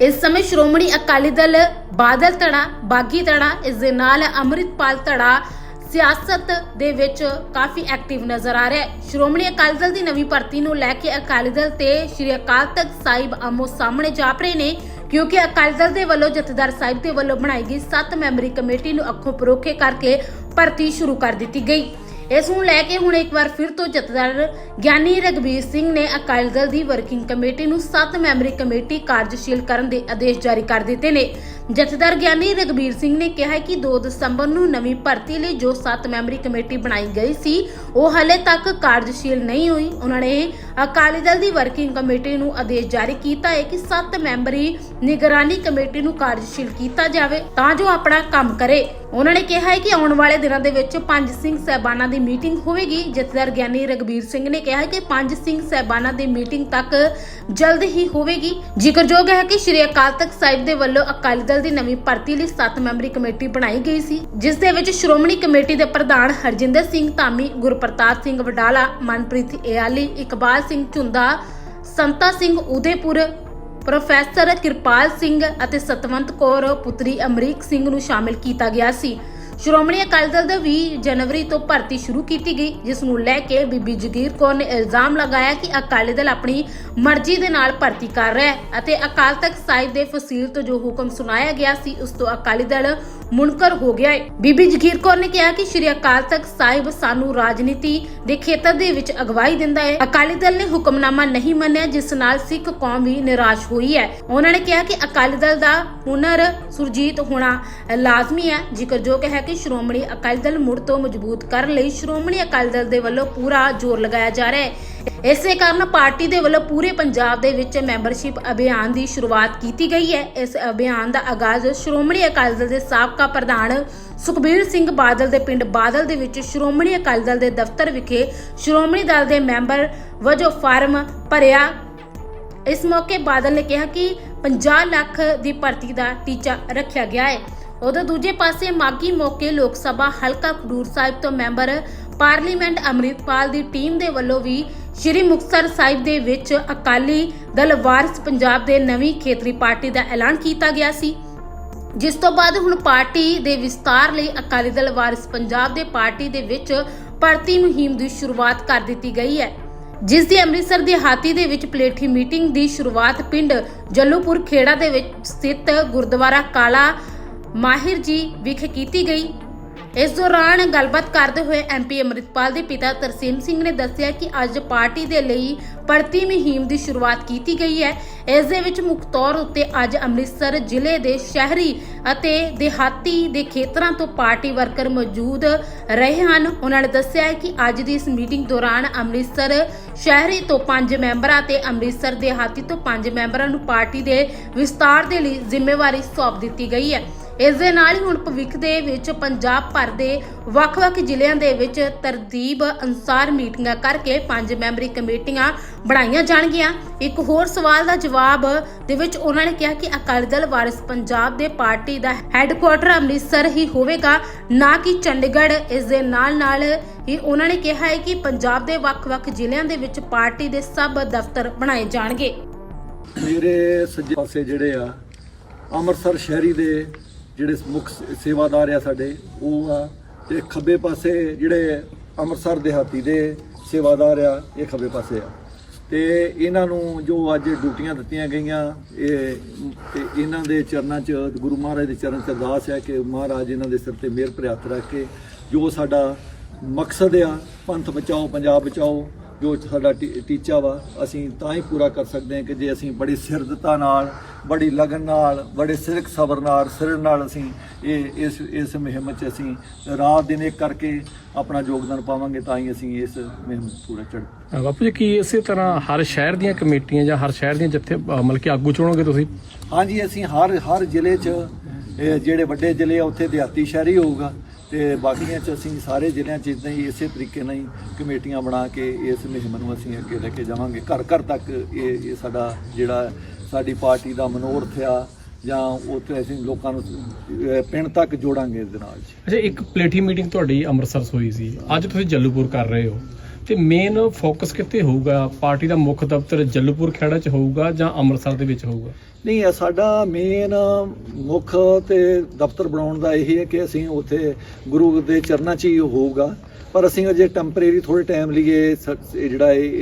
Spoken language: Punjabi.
ਇਸ ਸਮੇਂ ਸ਼੍ਰੋਮਣੀ ਅਕਾਲੀ ਦਲ ਬਾਦਲ ਧੜਾ, ਬਾਗੀ ਧੜਾ, ਇਸ ਦੇ ਨਾਲ ਅੰਮ੍ਰਿਤਪਾਲ ਧੜਾ ਸਿਆਸਤ ਦੇ ਵਿੱਚ ਕਾਫੀ ਐਕਟਿਵ ਨਜ਼ਰ ਆ ਰਿਹਾ ਹੈ। ਸ਼੍ਰੋਮਣੀ ਅਕਾਲੀ ਦਲ ਦੀ ਨਵੀਂ ਭਰਤੀ ਨੂੰ ਲੈ ਕੇ ਅਕਾਲੀ ਦਲ ਤੇ ਸ਼੍ਰੀ ਅਕਾਲ ਤਖਤ ਸਾਹਿਬ ਆਮੋ ਸਾਹਮਣੇ ਜਾਪ ਰਹੇ ਨੇ, ਕਿਉਂਕਿ ਅਕਾਲੀ ਦਲ ਦੇ ਵੱਲੋਂ ਜਥੇਦਾਰ ਸਾਹਿਬ ਦੇ ਵੱਲੋਂ ਬਣਾਈ ਗਈ 7 ਮੈਂਬਰੀ ਕਮੇਟੀ ਨੂੰ ਅੱਖੋਂ ਪਰੋਖੇ ਕਰਕੇ ਭਰਤੀ ਸ਼ੁਰੂ ਕਰ ਦਿੱਤੀ ਗਈ। ਇਸ ਨੂੰ ਲੈ ਕੇ ਹੁਣ ਇੱਕ ਵਾਰ ਫਿਰ ਤੋਂ ਜਥੇਦਾਰ ਗਿਆਨੀ ਰਗਵੀਰ ਸਿੰਘ ਨੇ ਅਕਾਲੀ ਦਲ ਦੀ ਵਰਕਿੰਗ ਕਮੇਟੀ ਨੂੰ 7 ਮੈਂਬਰੀ ਕਮੇਟੀ ਕਾਰਜਸ਼ੀਲ ਕਰਨ ਦੇ ਆਦੇਸ਼ ਜਾਰੀ ਕਰ ਦਿੱਤੇ ਨੇ। ਜਥੇਦਾਰ ਗਿਆਨੀ ਰਗਵੀਰ ਸਿੰਘ ਨੇ ਕਿਹਾ ਕਿ 2 ਦਸੰਬਰ ਨੂੰ ਨਵੀਂ ਭਰਤੀ ਲਈ ਜੋ 7 ਮੈਂਬਰੀ ਕਮੇਟੀ ਬਣਾਈ ਗਈ ਸੀ, ਉਹ ਹਾਲੇ ਤੱਕ ਕਾਰਜਸ਼ੀਲ ਨਹੀਂ ਹੋਈ। ਉਹਨਾਂ ਨੇ ਅਕਾਲੀ ਦਲ ਦੀ ਵਰਕਿੰਗ ਕਮੇਟੀ ਨੂੰ ਆਦੇਸ਼ ਜਾਰੀ ਕੀਤਾ ਹੈ ਕਿ 7 ਮੈਂਬਰੀ ਨਿਗਰਾਨੀ ਕਮੇਟੀ ਨੂੰ ਕਾਰਜਸ਼ੀਲ ਕੀਤਾ ਜਾਵੇ ਤਾਂ ਜੋ ਆਪਣਾ ਕੰਮ ਕਰੇ। ਉਹਨਾਂ ਨੇ ਕਿਹਾ ਹੈ ਕਿ ਆਉਣ ਵਾਲੇ ਦਿਨਾਂ ਦੇ ਵਿੱਚ ਪੰਜ ਸਿੰਘ ਸਹਿਬਾਨਾਂ ਦੀ ਮੀਟਿੰਗ ਹੋਵੇਗੀ। ਜਥੇਦਾਰ ਗਿਆਨੀ ਰਗਵੀਰ ਸਿੰਘ ਨੇ ਕਿਹਾ ਕਿ ਪੰਜ ਸਿੰਘ ਸਹਿਬਾਨਾਂ ਦੀ ਮੀਟਿੰਗ ਤੱਕ ਜਲਦ ਹੀ ਹੋਵੇਗੀ। ਜ਼ਿਕਰਯੋਗ ਹੈ ਕਿ ਸ਼੍ਰੀ ਅਕਾਲ ਤਖਤ ਸਾਹਿਬ ਦੇ ਵੱਲੋਂ ਅਕਾਲੀ ਦਲ ਦੀ ਨਵੀਂ ਭਰਤੀ ਲਈ 7 ਮੈਂਬਰੀ ਕਮੇਟੀ ਬਣਾਈ ਗਈ ਸੀ, ਜਿਸ ਦੇ ਵਿੱਚ ਸ਼੍ਰੋਮਣੀ ਕਮੇਟੀ ਦੇ ਪ੍ਰਧਾਨ ਹਰਜਿੰਦਰ ਸਿੰਘ ਧਾਮੀ, ਗੁਰਪ੍ਰਤਾਪ ਸਿੰਘ ਵਡਾਲਾ, ਮਨਪ੍ਰੀਤ ਏਆਲੀ, ਇਕਬਾਲ ਸਿੰਘ ਝੁੰਦਾ, ਸੰਤਾ ਸਿੰਘ ਉਦੇਪੁਰ, ਪ੍ਰੋਫੈਸਰ ਕਿਰਪਾਲ ਸਿੰਘ ਅਤੇ ਸਤਵੰਤ ਕੌਰ, ਪੁੱਤਰੀ ਅਮਰੀਕ ਸਿੰਘ ਨੂੰ ਸ਼ਾਮਿਲ ਕੀਤਾ ਗਿਆ ਸੀ। ਸ਼੍ਰੋਮਣੀ ਅਕਾਲੀ ਦਲ ਦੇ 20 ਜਨਵਰੀ ਤੋਂ ਭਰਤੀ ਸ਼ੁਰੂ ਕੀਤੀ ਗਈ, ਜਿਸ ਨੂੰ ਲੈ ਕੇ ਬੀਬੀ ਜਗੀਰ ਕੌਰ ਨੇ ਇਲਜ਼ਾਮ ਲਗਾਇਆ ਕਿ ਅਕਾਲੀ ਦਲ ਆਪਣੀ ਮਰਜ਼ੀ ਦੇ ਨਾਲ ਭਰਤੀ ਕਰ ਰਿਹਾ ਹੈ ਅਤੇ ਅਕਾਲ ਤਖਤ ਸਾਹਿਬ ਦੇ ਫਸੀਲ ਤੋਂ ਜੋ ਹੁਕਮ ਸੁਣਾਇਆ ਗਿਆ ਸੀ, ਉਸ ਤੋਂ ਅਕਾਲੀ ਦਲ ਮੁਨਕਰ ਹੋ ਗਿਆ ਹੈ। ਬੀਬੀ ਜਗੀਰ ਕੌਰ ਨੇ ਕਿਹਾ ਕਿ ਸ਼੍ਰੀ ਅਕਾਲ ਤਖਤ ਸਾਹਿਬ ਸਾਨੂੰ ਰਾਜਨੀਤੀ ਦੇ ਖੇਤਰ ਦੇ ਵਿੱਚ ਅਗਵਾਈ ਦਿੰਦਾ ਹੈ। ਅਕਾਲੀ ਦਲ ਨੇ ਹੁਕਮਨਾਮਾ ਨਹੀਂ ਮੰਨਿਆ, ਜਿਸ ਨਾਲ ਸਿੱਖ ਕੌਮ ਵੀ ਨਿਰਾਸ਼ ਹੋਈ ਹੈ। ਉਹਨਾਂ ਨੇ ਕਿਹਾ ਕਿ ਅਕਾਲੀ ਦਲ ਦਾ ਹੁਨਰ ਸੁਰਜੀਤ ਹੋਣਾ ਲਾਜ਼ਮੀ ਹੈ। ਜ਼ਿਕਰਯੋਗ ਹੈ ਕਿ ਸ਼੍ਰੋਮਣੀ ਅਕਾਲੀ ਦਲ ਮੁੜ ਤੋਂ ਮਜ਼ਬੂਤ ਕਰਨ ਲਈ ਸ਼੍ਰੋਮਣੀ ਅਕਾਲੀ ਦਲ ਦੇ ਵੱਲੋਂ ਪੂਰਾ ਜ਼ੋਰ ਲਗਾਇਆ ਜਾ ਰਿਹਾ ਹੈ। ਇਸੇ ਕਾਰਨ ਪਾਰਟੀ ਦੇ ਵੱਲੋਂ ਪੂਰੇ ਪੰਜਾਬ ਦੇ ਵਿੱਚ ਮੈਂਬਰਸ਼ਿਪ ਅਭਿਆਨ ਦੀ ਸ਼ੁਰੂਆਤ ਕੀਤੀ ਗਈ ਹੈ। ਇਸ ਅਭਿਆਨ ਦਾ ਆਗਾਜ਼ ਸ਼੍ਰੋਮਣੀ ਅਕਾਲੀ ਦਲ ਦੇ ਸਾਬਕਾ ਪ੍ਰਧਾਨ ਸੁਖਬੀਰ ਸਿੰਘ ਬਾਦਲ ਦੇ ਪਿੰਡ ਬਾਦਲ ਦੇ ਵਿੱਚ ਸ਼੍ਰੋਮਣੀ ਅਕਾਲੀ ਦਲ ਦੇ ਦਫ਼ਤਰ ਵਿਖੇ ਸ਼੍ਰੋਮਣੀ ਦਲ ਦੇ ਮੈਂਬਰ ਵਜੋਂ ਫਾਰਮ ਭਰਿਆ। ਇਸ ਮੌਕੇ ਬਾਦਲ ਨੇ ਕਿਹਾ ਕਿ 50 ਲੱਖ ਦੀ ਭਰਤੀ ਦਾ ਟੀਚਾ ਰੱਖਿਆ ਗਿਆ ਹੈ। ਉਧਰ ਦੂਜੇ ਪਾਸੇ ਮਾਗੀ ਮੌਕੇ ਲੋਕ ਸਭਾ ਹਲਕਾ ਖਡੂਰ ਸਾਹਿਬ ਤੋਂ ਮੈਂਬਰ ਪਾਰਲੀਮੈਂਟ ਅੰਮ੍ਰਿਤਪਾਲ ਦੀ ਟੀਮ ਦੇ ਵੱਲੋਂ ਵੀ ਸ਼੍ਰੀ ਮੁਕਤਸਰ ਸਾਹਿਬ ਦੇ ਵਿੱਚ ਅਕਾਲੀ ਦਲ ਵਾਰਿਸ ਪੰਜਾਬ ਦੇ ਨਵੀਂ ਖੇਤਰੀ ਪਾਰਟੀ ਦਾ ਐਲਾਨ ਕੀਤਾ ਗਿਆ ਸੀ। ਜਿਸ ਤੋਂ ਬਾਅਦ ਹੁਣ ਪਾਰਟੀ ਦੇ ਵਿਸਤਾਰ ਲਈ ਅਕਾਲੀ ਦਲ ਵਾਰਿਸ ਪੰਜਾਬ ਦੇ ਪਾਰਟੀ ਦੇ ਵਿੱਚ ਭਰਤੀ ਮੁਹਿੰਮ ਦੀ ਸ਼ੁਰੂਆਤ ਕਰ ਦਿੱਤੀ ਗਈ ਹੈ। ਜਿਸ ਦੀ ਅੰਮ੍ਰਿਤਸਰ ਦੇ ਹਾਤੀ ਦੇ ਵਿੱਚ ਪਲੇਠੀ ਮੀਟਿੰਗ ਦੀ ਸ਼ੁਰੂਆਤ ਪਿੰਡ ਜੱਲੂਪੁਰ ਖੇੜਾ ਦੇ ਵਿੱਚ ਸਥਿਤ ਗੁਰਦੁਆਰਾ ਕਾਲਾ ਮਾਹਿਰ ਜੀ ਵਿਖੇ ਕੀਤੀ ਗਈ। ਇਸ ਦੌਰਾਨ ਗੱਲਬਾਤ ਕਰਦੇ ਹੋਏ ਐਮਪੀ ਅਮਰਿਤਪਾਲ ਦੇ ਪਿਤਾ ਤਰਸੀਮ ਸਿੰਘ ਨੇ ਦੱਸਿਆ ਕਿ ਅੱਜ ਪਾਰਟੀ ਦੇ ਲਈ ਭਰਤੀ ਮੁਹਿੰਮ ਦੀ ਸ਼ੁਰੂਆਤ ਕੀਤੀ ਗਈ ਹੈ। ਇਸ ਦੇ ਵਿੱਚ ਮੁੱਖ ਤੌਰ ਉੱਤੇ ਅੱਜ ਅੰਮ੍ਰਿਤਸਰ ਜ਼ਿਲ੍ਹੇ ਦੇ ਸ਼ਹਿਰੀ ਅਤੇ ਦਿਹਾਤੀ ਦੇ ਖੇਤਰਾਂ ਤੋਂ ਪਾਰਟੀ ਵਰਕਰ ਮੌਜੂਦ ਰਹੇ ਹਨ। ਉਹਨਾਂ ਨੇ ਦੱਸਿਆ ਹੈ ਕਿ ਅੱਜ ਦੀ ਇਸ ਮੀਟਿੰਗ ਦੌਰਾਨ ਅੰਮ੍ਰਿਤਸਰ ਸ਼ਹਿਰੀ ਤੋਂ 5 ਮੈਂਬਰਾਂ ਤੇ ਅੰਮ੍ਰਿਤਸਰ ਦਿਹਾਤੀ ਤੋਂ 5 ਮੈਂਬਰਾਂ ਨੂੰ ਪਾਰਟੀ ਦੇ ਵਿਸਤਾਰ ਦੇ ਲਈ ਜ਼ਿੰਮੇਵਾਰੀ ਸੌਂਪ ਦਿੱਤੀ ਗਈ ਹੈ। ਇਸ ਦੇ ਨਾਲ ਹੀ ਹੁਣ ਭਵਿੱਖ ਦੇ ਵਿੱਚ ਪੰਜਾਬ ਭਰ ਦੇ ਵੱਖ-ਵੱਖ ਜ਼ਿਲ੍ਹਿਆਂ ਦੇ ਵਿੱਚ ਤਰਤੀਬ ਅਨੁਸਾਰ ਮੀਟਿੰਗਾਂ ਕਰਕੇ ਪੰਜ ਮੈਂਬਰੀ ਕਮੇਟੀਆਂ ਬਣਾਈਆਂ ਜਾਣਗੀਆਂ। ਇੱਕ ਹੋਰ ਸਵਾਲ ਦਾ ਜਵਾਬ ਦੇ ਵਿੱਚ ਉਹਨਾਂ ਨੇ ਕਿਹਾ ਕਿ ਅਕਾਲੀ ਦਲ ਵਾਰਿਸ ਪੰਜਾਬ ਦੇ ਪਾਰਟੀ ਦਾ ਹੈੱਡਕੁਆਟਰ ਅੰਮ੍ਰਿਤਸਰ ਹੀ ਹੋਵੇਗਾ, ਨਾ ਕਿ ਚੰਡੀਗੜ੍ਹ। ਇਸ ਦੇ ਨਾਲ-ਨਾਲ ਹੀ ਉਹਨਾਂ ਨੇ ਕਿਹਾ ਹੈ ਕਿ ਪੰਜਾਬ ਦੇ ਵੱਖ-ਵੱਖ ਜ਼ਿਲ੍ਹਿਆਂ ਦੇ ਵਿੱਚ ਪਾਰਟੀ ਦੇ ਸਭ ਦਫ਼ਤਰ ਬਣਾਏ ਜਾਣਗੇ। ਮੇਰੇ ਸੱਜੇ ਪਾਸੇ ਜਿਹੜੇ ਆ, ਅੰਮ੍ਰਿਤਸਰ ਸ਼ਹਿਰੀ ਦੇ ਜਿਹੜੇ ਮੁੱਖ ਸ- ਸੇਵਾਦਾਰ ਆ ਸਾਡੇ, ਉਹ ਆ। ਤੇ ਖੱਬੇ ਪਾਸੇ ਜਿਹੜੇ ਅੰਮ੍ਰਿਤਸਰ ਦਿਹਾਤੀ ਦੇ ਸੇਵਾਦਾਰ ਆ, ਇਹ ਖੱਬੇ ਪਾਸੇ ਆ। ਤੇ ਇਹਨਾਂ ਨੂੰ ਜੋ ਅੱਜ ਡਿਊਟੀਆਂ ਦਿੱਤੀਆਂ ਗਈਆਂ, ਇਹ, ਤੇ ਇਹਨਾਂ ਦੇ ਚਰਨਾਂ 'ਚ, ਗੁਰੂ ਮਹਾਰਾਜ ਦੇ ਚਰਨ 'ਚ ਅਰਦਾਸ ਹੈ ਕਿ ਮਹਾਰਾਜ ਇਹਨਾਂ ਦੇ ਸਿਰ ਤੇ ਮਿਹਰ ਭਰਿਆ ਰੱਖ ਕੇ ਜੋ ਸਾਡਾ ਮਕਸਦ ਆ, ਪੰਥ ਬਚਾਓ, ਪੰਜਾਬ ਬਚਾਓ ਜੋ ਸਾਡਾ ਟੀਚਾ ਵਾ ਅਸੀਂ ਤਾਂ ਹੀ ਪੂਰਾ ਕਰ ਸਕਦੇ ਹਾਂ ਕਿ ਜੇ ਅਸੀਂ ਬੜੀ ਸਿਰਦਤਾ ਨਾਲ ਬੜੀ ਲਗਨ ਨਾਲ ਬੜੇ ਸਿਰਕ ਸਬਰ ਨਾਲ ਸਿਰ ਨਾਲ ਅਸੀਂ ਇਹ ਇਸ ਇਸ ਮੁਹਿੰਮ 'ਚ ਅਸੀਂ ਰਾਤ ਦਿਨ ਇੱਕ ਕਰਕੇ ਆਪਣਾ ਯੋਗਦਾਨ ਪਾਵਾਂਗੇ ਤਾਂ ਹੀ ਅਸੀਂ ਇਸ ਮੁਹਿੰਮ ਪੂਰਾ ਚੜ੍ਹ ਅ, ਬਾਪੂ ਜੀ ਕੀ ਇਸੇ ਤਰ੍ਹਾਂ ਹਰ ਸ਼ਹਿਰ ਦੀਆਂ ਕਮੇਟੀਆਂ ਜਾਂ ਹਰ ਸ਼ਹਿਰ ਦੀਆਂ ਜਿੱਥੇ ਅ, ਮਤਲਬ ਕਿ ਆਗੂ ਚੁਣੋਗੇ ਤੁਸੀਂ? ਹਾਂਜੀ ਅਸੀਂ ਹਰ ਹਰ ਜ਼ਿਲ੍ਹੇ 'ਚ ਜਿਹੜੇ ਵੱਡੇ ਜ਼ਿਲ੍ਹੇ ਆ ਉੱਥੇ ਦਿਹਾਤੀ ਸ਼ਹਿਰੀ ਹੋਊਗਾ। ਤੇ ਬਾਕੀਆਂ 'ਚ ਅਸੀਂ ਸਾਰੇ ਜ਼ਿਲ੍ਹਿਆਂ 'ਚ ਇਦਾਂ ਹੀ ਇਸੇ ਤਰੀਕੇ ਨਾਲ ਹੀ ਕਮੇਟੀਆਂ ਬਣਾ ਕੇ ਇਸ ਮੁਹਿੰਮ ਨੂੰ ਅਸੀਂ ਅੱਗੇ ਲੈ ਕੇ ਜਾਵਾਂਗੇ। ਘਰ ਘਰ ਤੱਕ ਇਹ ਇਹ ਸਾਡਾ ਜਿਹੜਾ ਸਾਡੀ ਪਾਰਟੀ ਦਾ ਮਨੋਰਥ ਆ ਜਾਂ ਉੱਥੇ ਅਸੀਂ ਲੋਕਾਂ ਨੂੰ ਪਿੰਡ ਤੱਕ ਜੋੜਾਂਗੇ ਇਸ ਦੇ ਨਾਲ। ਅੱਛਾ, ਇੱਕ ਪਲੇਠੀ ਮੀਟਿੰਗ ਤੁਹਾਡੀ ਅੰਮ੍ਰਿਤਸਰ ਹੋਈ ਸੀ। ਅੱਜ ਤੁਸੀਂ ਜੱਲੂਪੁਰ ਕਰ ਰਹੇ ਹੋ। ਤੇ ਮੇਨ ਫੋਕਸ ਕਿੱਥੇ ਹੋਊਗਾ? ਪਾਰਟੀ ਦਾ ਮੁੱਖ ਦਫ਼ਤਰ ਜੱਲੂਪੁਰ ਖੇੜਾ 'ਚ ਹੋਊਗਾ ਜਾਂ ਅੰਮ੍ਰਿਤਸਰ ਦੇ ਵਿੱਚ ਹੋਊਗਾ? ਨਹੀਂ, ਇਹ ਸਾਡਾ ਮੇਨ ਮੁੱਖ ਤੇ ਦਫ਼ਤਰ ਬਣਾਉਣ ਦਾ ਇਹ ਹੈ ਕਿ ਅਸੀਂ ਉੱਥੇ ਗੁਰੂ ਦੇ ਚਰਨਾਂ 'ਚ ਹੀ ਹੋਊਗਾ। ਪਰ ਅਸੀਂ ਅਜੇ ਟੈਂਪਰੇਰੀ ਥੋੜੇ ਟਾਈਮ ਲਈ ਸ- ਇਹ ਜਿਹੜਾ ਇਹ